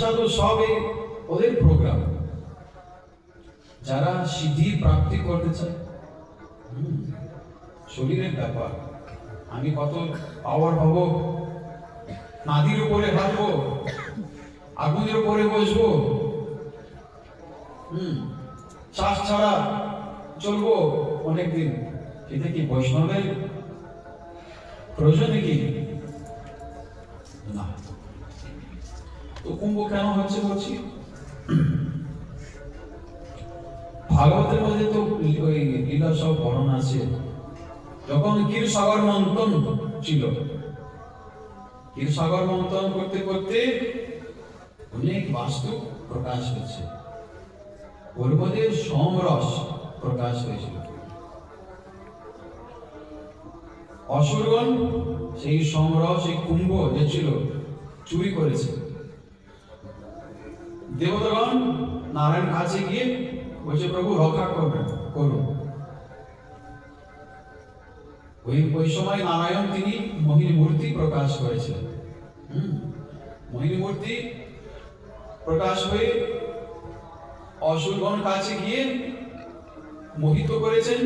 সাধু সব এই ওদের প্রোগ্রাম যারা সিদ্ধি প্রাপ্তি করতে চায় শরীরের ব্যাপার। আমি কত পাওয়ার পাবো? নাদির উপরে হাঁটবো? আগুনের উপরে বসবো? হুম শ্বাস ছাড়া চলবো অনেকদিন। এটা কি বৈষ্ণবের প্রয়োজন কি তো কুম্ভ কেন হচ্ছে বলছি? ভাগবতের মধ্যে তো ওই লীলা সব বর্ণনা আছে। যখন ক্ষীর সাগর মন্থন ছিল ক্ষীর সাগর মন্থন করতে করতে অনেক বাস্তু প্রকাশ হয়েছে। ওর মধ্যে সমরস প্রকাশ হয়েছিল। অসুরগণ সেই সমরস, সেই কুম্ভ যে ছিল, চুরি করেছে। দেবতাগণ নারায়ণ কাছে গিয়ে বলছে প্রভু রক্ষা করবেন, করুন। ওই ওই সময় নারায়ণ তিনি মোহিনী মূর্তি প্রকাশ হুম? মূর্তি প্রকাশ হয়ে অসুরগণ কাছে গিয়ে মোহিত করেছেন,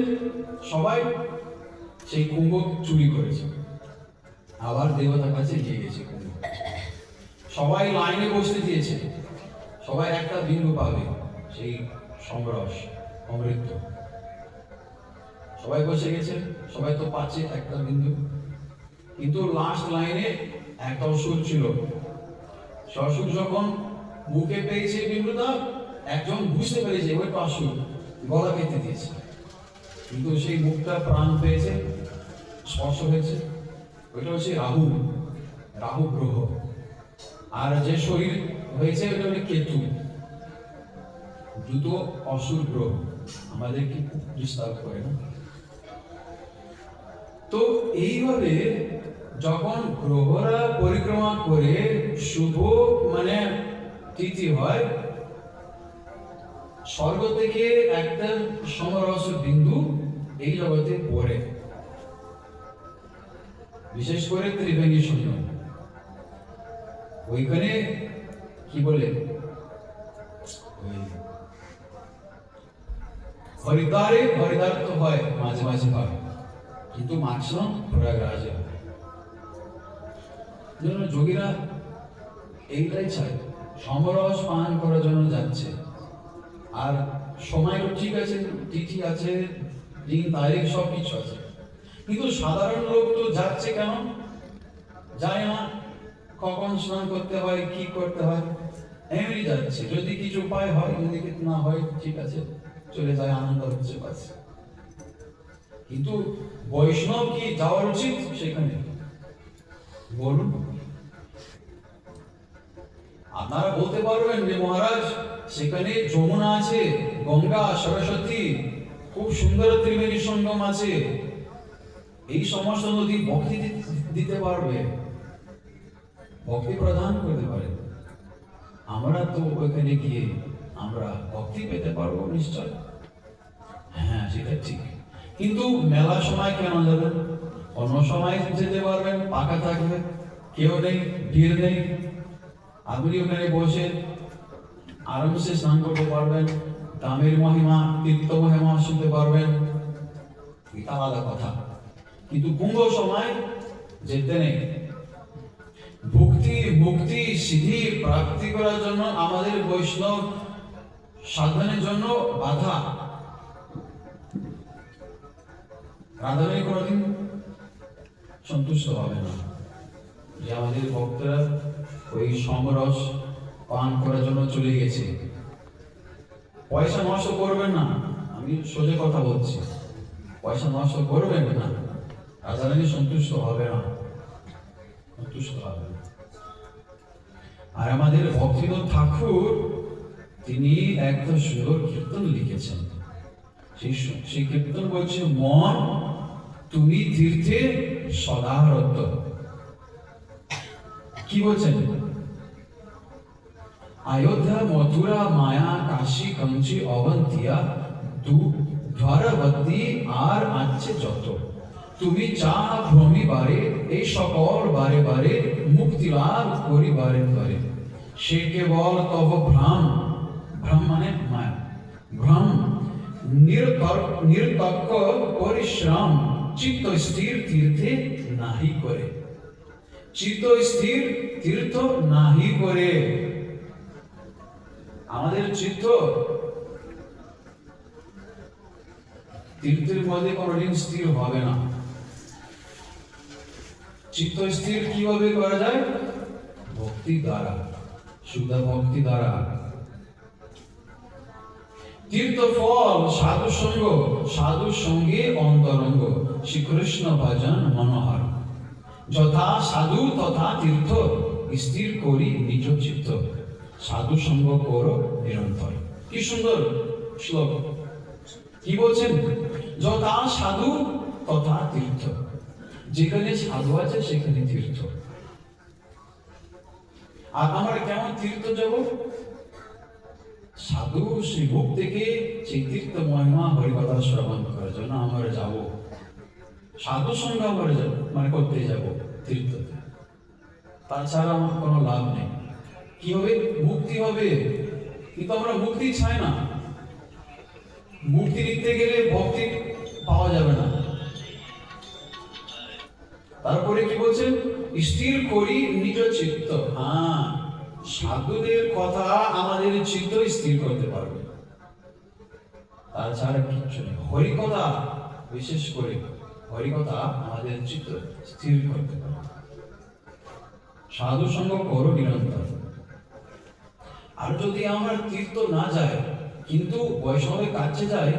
সবাই সেই কুম্ভ চুরি করেছে। আবার দেবতার কাছে নিয়ে গেছে কুম্ভ। সবাই লাইনে বসতে দিয়েছে। সবাই একটা বিন্দু পাবে, সেই সমরস অমৃত সবাই বসে গেছে, সবাই তো পাচ্ছে একটা বিন্দু। কিন্তু লাস্ট লাইনে একটা অসুর ছিল। অসুর যখন মুখে পেয়েছে বিন্দুটা, একজন বুঝতে পেরেছে, ওই তো অসুর গলা কেটে দিয়েছে। কিন্তু সেই মুখটা প্রাণ পেয়েছে, স্পর্শ হয়েছে। ওইটা হচ্ছে রাহু রাহু গ্রহ। আর যে শরীর হয়েছে হচ্ছে কেতু। দুটো অসুর গ্রহ আমাদেরকে করে না? তো এইভাবে যখন গ্রহরা পরিক্রমা করে শুভ মানে তিথি হয়, স্বর্গ থেকে একটা সমরস বিন্দু এই জগতে পড়ে। বিশেষ করে ত্রিবেণী শূন্য। ওইখানে কি বলে ওই হরিদ্বারে হরিদ্বার তো হয়, মাঝে মাঝে হয়। কিন্তু ম্যাক্সিমাম প্রয়াগরাজে জন্য যোগীরা এইটাই চায়, সমরস পান করার জন্য যাচ্ছে। আর সময়ও ঠিক আছে, তিথি আছে, দিন, তারিখ সব কিছু আছে। কিন্তু সাধারণ লোক তো যাচ্ছে কেন? যায় না। কখন স্নান করতে হয়, কি করতে হয়, এমনি যাচ্ছে। যদি কিছু উপায় হয়, যদি কিছু না হয়, ঠিক আছে, চলে যায়, আনন্দ হচ্ছে কিন্তু বৈষ্ণব কি যাওয়ার উচিত? সেখানে বলুন। আপনারা বলতে পারবেন যে, মহারাজ, সেখানে যমুনা আছে, গঙ্গা, সরস্বতী, খুব সুন্দর ত্রিবেণী সঙ্গম আছে। এই সমস্ত নদী ভক্তি দিতে পারবে। ভক্তি প্রদান করতে পারে। আমরা তো ওখানে গিয়ে আমরা ভক্তি পেতে পারব নিশ্চয়। হ্যাঁ সেটা ঠিক। কিন্তু মেলার সময় কেন যাবেন অন্য সময় যেতে পারবেন, পাকা থাকবে, কেউ নেই, ভিড় নেই। আপনি ওখানে বসে আরামসে স্নান করতে পারবেন, দামের মহিমা, তীর্থ মহিমা শুনতে পারবেন। এটা আলাদা কথা। কিন্তু কুম্ভ সময় যেতে নেই। ভক্তি, মুক্তি, সিদ্ধি প্রাপ্তি করার জন্য আমাদের বৈষ্ণব সাধনের জন্য বাধা। রাধারানী কোনোদিন সন্তুষ্ট হবে না। যে আমাদের ভক্তরা ওই সমরস পান করার জন্য চলে গেছে। পয়সা নষ্ট করবেন না, আমি সোজা কথা বলছি। পয়সা নষ্ট করবেন না রাধারানী সন্তুষ্ট হবে না। সন্তুষ্ট হবে না। আর আমাদের ভক্তিনাথ ঠাকুর তিনি একটা সুন্দর কীর্তন লিখেছেন সেই সু- সেই কীর্তন বলছে মন তুমি তীর্থে সদারত কি বলছেন अयोध्या मथुरा माया কাশী কঞ্চি অবন্তিয়া দু দ্বারাবতী আর আছে যত তুমি চা ভ্রমি বারে, এই সকল বারে বারে মুক্তি লাভ করি বারে বারে। সে কেবল তব ভ্রম ভ্রম মানে মায়া। ভ্রম নির্তর্ক পরিশ্রম, চিত্ত স্থির তীর্থে নাহি করে। চিত্ত স্থির তীর্থ নাহি করে। আমাদের চিত্ত তীর্থের মধ্যে কোনোদিন স্থির হবে না। চিত্ত স্থির কীভাবে করা যায়? ভক্তি দ্বারা, শুদ্ধ ভক্তি দ্বারা। তীর্থ ফল, সাধু সঙ্গ, সাধু সঙ্গে অন্তরঙ্গ। শ্রীকৃষ্ণ ভজন মনোহর। যথা সাধু তথা তীর্থ, স্থির করি নিজ চিত্ত। সাধু সঙ্গ করো নিরন্তর। কি সুন্দর শ্লোক। কি বলছেন? যথা সাধু তথা তীর্থ। যেখানে সাধু আছে, সেখানে তীর্থ। আর আমরা কেমন তীর্থ যাব? সাধু শ্রী মুখ থেকে সেই তীর্থ মহিমা হরিকথা শ্রবণ করার জন্য আমরা যাব। সাধু সঙ্গে আমরা যাব মানে করতে যাব তীর্থতে। তাছাড়া আমার কোনো লাভ নেই। কি হবে? মুক্তি হবে। কিন্তু আমরা মুক্তি চাই না। মুক্তি নিতে গেলে ভক্তি পাওয়া যাবে না। তারপরে কি বলছেন স্থির করি নিজ চিত্ত। হ্যাঁ সাধুদের কথা আমাদের চিত্ত স্থির করতে পারবে। তাছাড়া কিচ্ছু নেই। হরিকথা, বিশেষ করে হরিকথা আমাদের চিত্ত স্থির করতে পারবে। সাধু সঙ্গ করো নিরন্তর। আর যদি আমার তীর্থ না যায় কিন্তু বৈষ্ণবের কাছে যায়